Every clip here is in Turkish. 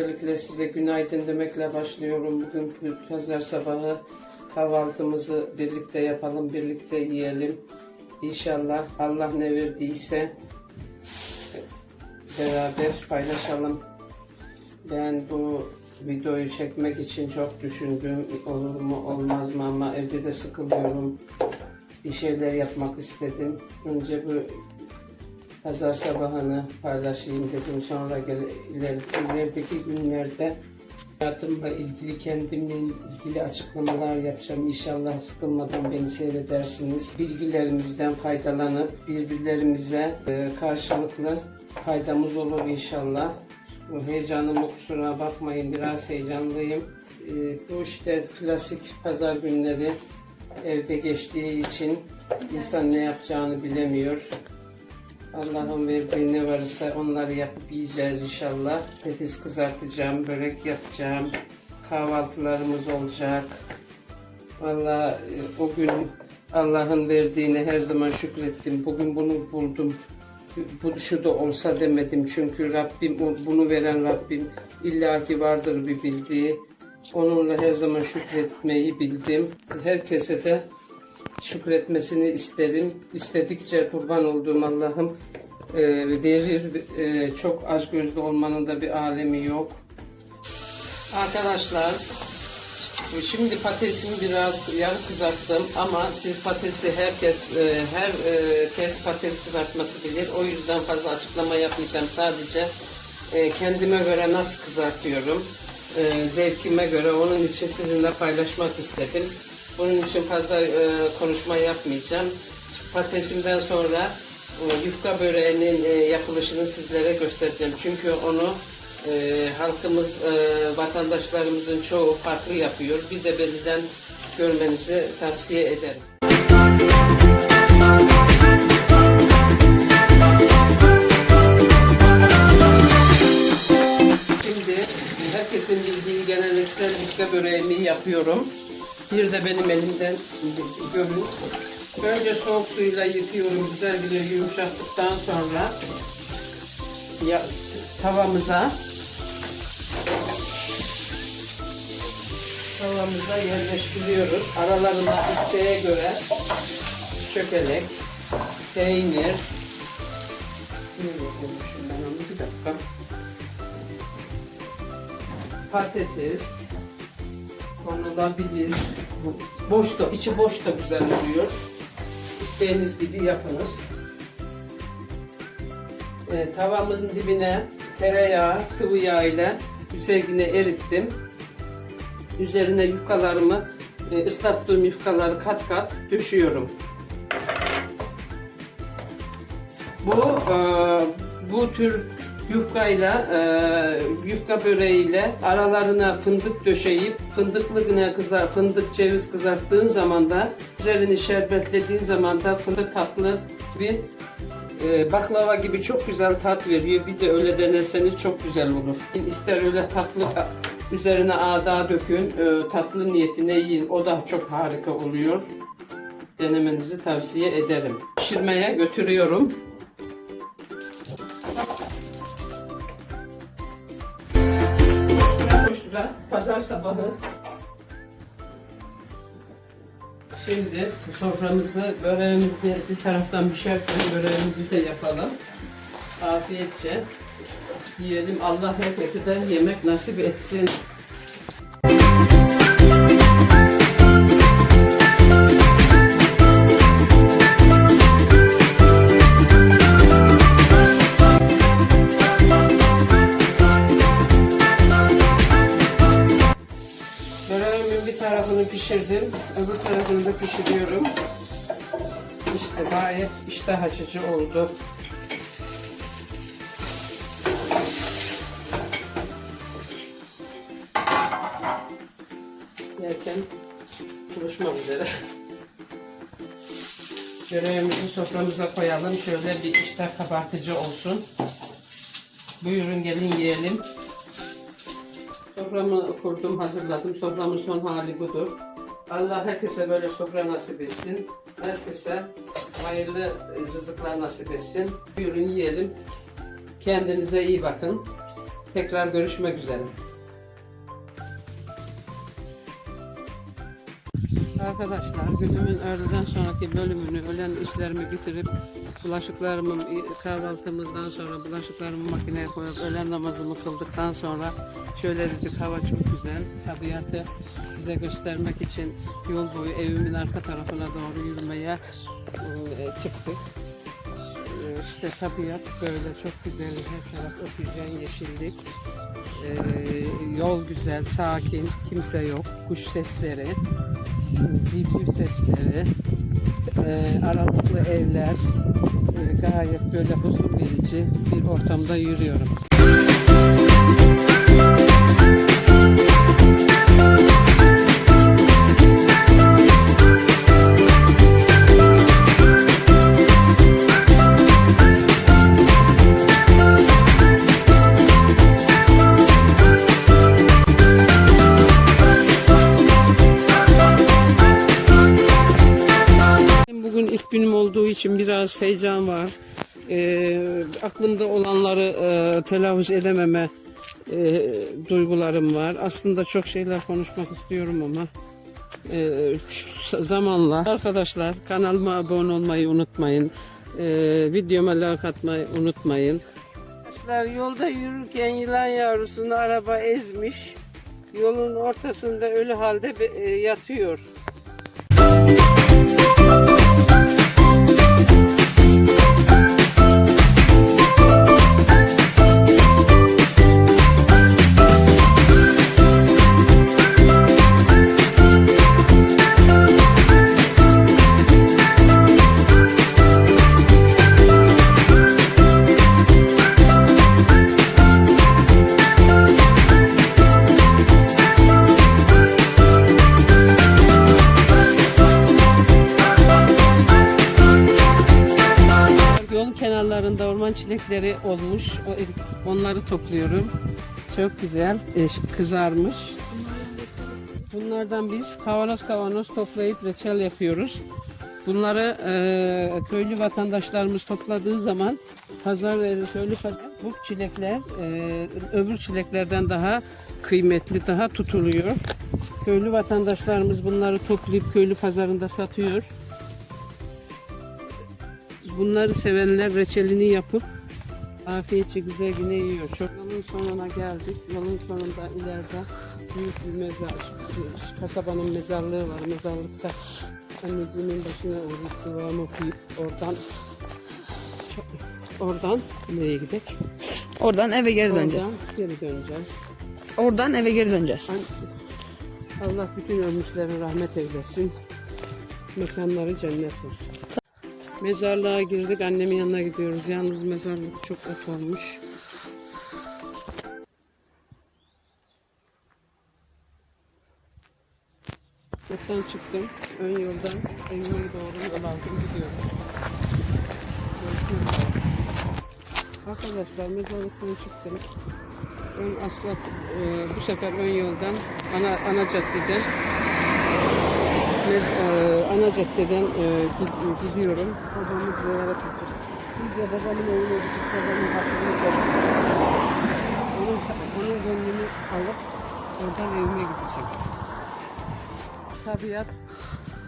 Öncelikle size günaydın demekle başlıyorum. Bugün pazar sabahı kahvaltımızı birlikte yapalım, birlikte yiyelim. İnşallah Allah ne verdiyse beraber paylaşalım. Ben bu videoyu çekmek için çok düşündüm. Olur mu olmaz mı ama evde de sıkılıyorum. Bir şeyler yapmak istedim. Önce bu pazar sabahını paylaşayım dedim. Sonra gel, ileri, ilerideki günlerde hayatımla ilgili kendimle ilgili açıklamalar yapacağım. İnşallah sıkılmadan beni seyredersiniz. Bilgilerimizden faydalanıp birbirlerimize e, karşılıklı faydamız olur inşallah. Bu heyecanıma kusura bakmayın biraz heyecanlıyım. E, bu işte klasik pazar günleri evde geçtiği için insan ne yapacağını bilemiyor. Allah'ın verdiği ne varsa onları yapıp yiyeceğiz inşallah. Patates kızartacağım, börek yapacağım. Kahvaltılarımız olacak. Vallahi e, o gün Allah'ın verdiğine her zaman şükrettim. Bugün bunu buldum. Bu şu da olsa demedim çünkü Rabbim bunu veren Rabbim illaki vardır bir bildiği. Onunla her zaman şükretmeyi bildim. Herkese de şükretmesini isterim. İstedikçe kurban olduğum Allah'ım e, verir. E, çok aç gözlü olmanın da bir alemi yok. Arkadaşlar şimdi patatesimi biraz yarı kızarttım ama siz patatesi herkes e, her e, kes patates kızartması bilir. O yüzden fazla açıklama yapmayacağım. Sadece e, kendime göre nasıl kızartıyorum. E, zevkime göre onun için sizinle paylaşmak istedim. Bunun için fazla e, konuşma yapmayacağım. Patatesimden sonra e, yufka böreğinin e, yapılışını sizlere göstereceğim. Çünkü onu e, halkımız, e, vatandaşlarımızın çoğu farklı yapıyor. Bir de beniden görmenizi tavsiye ederim. Şimdi herkesin bildiği geleneksel yufka böreğimi yapıyorum. Bir de benim elimden görün. Önce soğuk suyla yıkıyorum güzelce yumuşattıktan sonra ya, tavamıza tavamıza yerleştiriyoruz. Aralarına isteğe göre çökelek, peynir, bir dakika. Patates konulabilir. Boş da, içi boş da güzel oluyor. İsteğiniz gibi yapınız. E, tavamın dibine tereyağı, sıvı yağ ile üzerine erittim. Üzerine yufkalarımı, e, ıslattığım yufkaları kat kat döşüyorum. Bu e, bu tür yufkayla e, yufka böreğiyle aralarına fındık döşeyip fındıklı kızar fındık ceviz kızarttığın zaman da üzerini şerbetlediğin zaman da fındık tatlı bir e, baklava gibi çok güzel tat veriyor. Bir de öyle denerseniz çok güzel olur. İster öyle tatlı üzerine ağda dökün, e, tatlı niyetine yiyin. O da çok harika oluyor. Denemenizi tavsiye ederim. Pişirmeye götürüyorum. Pazar sabahı. Şimdi soframızı böreğimizi bir taraftan pişerken böreğimizi de yapalım. Afiyetçe yiyelim. Allah herkese de yemek nasip etsin. Pişirdim. Öbür tarafını da pişiriyorum. İşte gayet iştah açıcı oldu. Yerken buluşmak üzere. Böreğimizi soframıza koyalım. Şöyle bir iştah kabartıcı olsun. Buyurun gelin yiyelim. Soframı kurdum, hazırladım. Soframın son hali budur. Allah herkese böyle sofra nasip etsin. Herkese hayırlı e, rızıklar nasip etsin. Buyurun yiyelim. Kendinize iyi bakın. Tekrar görüşmek üzere. Arkadaşlar günümün öğleden sonraki bölümünü öğlen işlerimi bitirip bulaşıklarımı kahvaltımızdan sonra bulaşıklarımı makineye koyup öğlen namazımı kıldıktan sonra şöyle dedik hava çok güzel. Tabiatı size göstermek için yol boyu evimin arka tarafına doğru yürümeye e, çıktık. E, İşte tabiat böyle çok güzel. Her taraf oksijen yeşillik. E, yol güzel sakin kimse yok kuş sesleri bülbül sesleri, e, aralıklı evler, e, gayet böyle huzur verici bir ortamda yürüyorum. Günüm olduğu için biraz heyecan var. E, aklımda olanları e, telaffuz edememe e, duygularım var. Aslında çok şeyler konuşmak istiyorum ama e, zamanla arkadaşlar kanalıma abone olmayı unutmayın. E, videoma like atmayı unutmayın. Arkadaşlar yolda yürürken yılan yavrusunu araba ezmiş. Yolun ortasında ölü halde e, yatıyor. Orman çilekleri olmuş. Onları topluyorum. Çok güzel. e, Kızarmış. Bunlardan biz kavanoz kavanoz toplayıp reçel yapıyoruz. Bunları e, köylü vatandaşlarımız topladığı zaman pazar e, köylü pazar bu çilekler e, öbür çileklerden daha kıymetli, daha tutuluyor. Köylü vatandaşlarımız bunları toplayıp köylü pazarında satıyor. Bunları sevenler reçelini yapıp afiyetçe güzel güne yiyor. Çok yolun sonuna geldik. Yolun sonunda ileride büyük bir mezar, kasabanın mezarlığı var. Mezarlıkta anneciğimin başına uğrayıp duamı okuyup oradan oradan nereye gidelim? Oradan eve geri döneceğiz. Oradan geri döneceğiz. Oradan eve geri döneceğiz. Allah bütün ölmüşlere rahmet eylesin. Mekanları cennet olsun. Mezarlığa girdik. Annemin yanına gidiyoruz. Yalnız mezarlık çok ot olmuş. Yoldan çıktım. Ön yoldan evime doğru yol aldım gidiyorum. Arkadaşlar mezarlıktan çıktım. Ön asfalt e, bu sefer ön yoldan ana ana caddeden mez, e, ana caddeden e, gid- gidiyorum. Babamı ziyaret ettim. Biz de babamın evine gidip babamın hakkını verdik. Onun, onun gönlünü alıp oradan evime gideceğim. Tabiat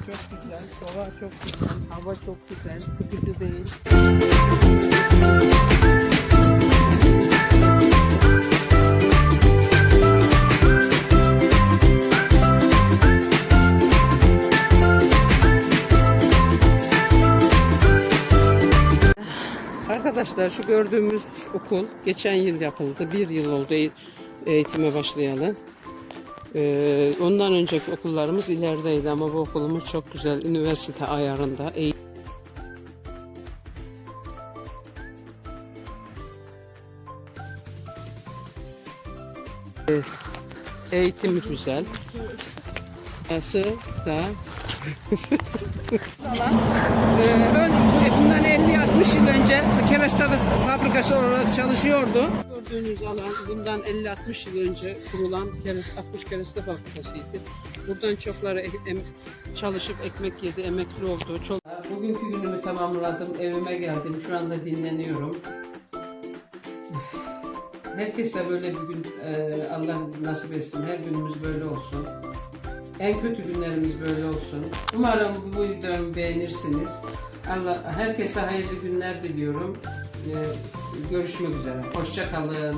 çok güzel, doğa çok güzel, hava çok güzel, sıkıcı değil. Arkadaşlar şu gördüğümüz okul geçen yıl yapıldı. Bir yıl oldu eğ- eğitime başlayalı. Ee, ondan önceki okullarımız ilerideydi ama bu okulumuz çok güzel. Üniversite ayarında. Eğ- Ee, Eğitimi güzel. Burası da bundan 50-60 yıl önce kereste fabrikası olarak çalışıyordu. Gördüğünüz alan bundan 50-60 yıl önce kurulan kereste, 60 kereste fabrikasıydı. Buradan çokları em- çalışıp ekmek yedi, emekli oldu. Çok... Bugünkü günümü tamamladım, evime geldim. Şu anda dinleniyorum. Herkese böyle bir gün e, Allah nasip etsin. Her günümüz böyle olsun. En kötü günlerimiz böyle olsun. Umarım bu videomu beğenirsiniz. Allah herkese hayırlı günler diliyorum. E, görüşmek üzere. Hoşça kalın.